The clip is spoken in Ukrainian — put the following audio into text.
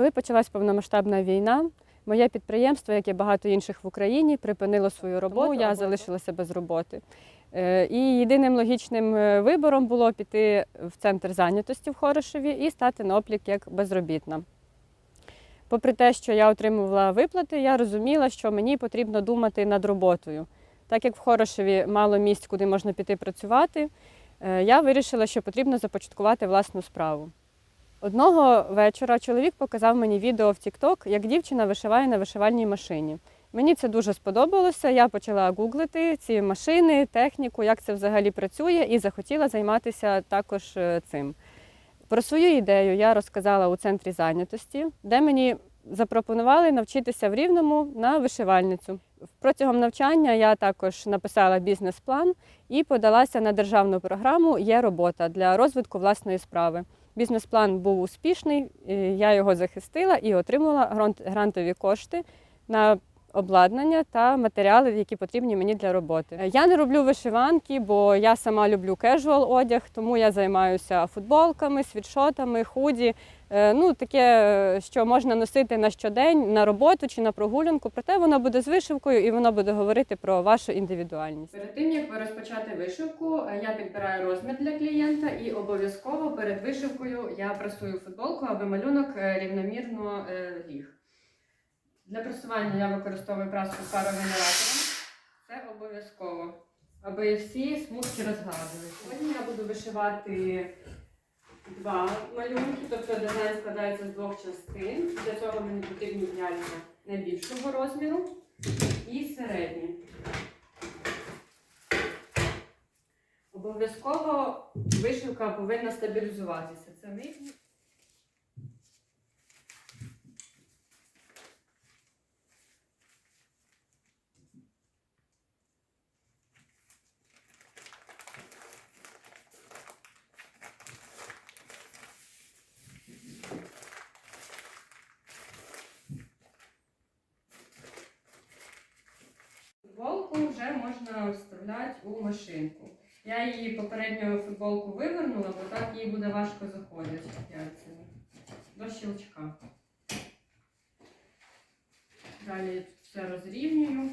Коли почалась повномасштабна війна, моє підприємство, як і багато інших в Україні, припинило свою роботу. Я залишилася без роботи. Е, І єдиним логічним е, вибором було піти в центр зайнятості в Хорошеві і стати на облік як безробітна. Попри те, що я отримувала виплати, я розуміла, що мені потрібно думати над роботою. Так як в Хорошеві мало місць, куди можна піти працювати, е, я вирішила, що потрібно започаткувати власну справу. Одного вечора чоловік показав мені відео в TikTok, як дівчина вишиває на вишивальній машині. Мені це дуже сподобалося. Я почала гуглити ці машини, техніку, як це взагалі працює, і захотіла займатися також е, цим. Про свою ідею я розказала у центрі зайнятості, де мені запропонували навчитися в Рівному на вишивальницю. Протягом навчання я також написала бізнес-план і подалася на державну програму Є робота для розвитку власної справи. Бізнес-план був успішний, я його захистила і отримала грант- грантові кошти на обладнання та матеріали, які потрібні мені для роботи. Я не роблю вишиванки, бо я сама люблю кежуал одяг, тому я займаюся футболками, світшотами, худі. Е, Ну, таке, е, що можна носити на щодень на роботу чи на прогулянку, проте воно буде з вишивкою і воно буде говорити про вашу індивідуальність. Перед тим як ви розпочати вишивку, е, я підбираю розмір для клієнта і обов'язково перед вишивкою я прасую футболку, аби малюнок е, рівномірно е, ліг. Для прасування я використовую праску з парогенератором. Це обов'язково, аби всі смужки розгладили. Сьогодні я буду вишивати два малюнки, тобто дизайн складається з двох частин. Для цього мені потрібні ялька найбільшого розміру і середні. Обов'язково вишивка повинна стабілізуватися. Це нижній. Футболку вже можна вставляти у машинку. Я її попередню футболку вивернула, бо так їй буде важко заходити. До щелчка. Далі все розрівнюю.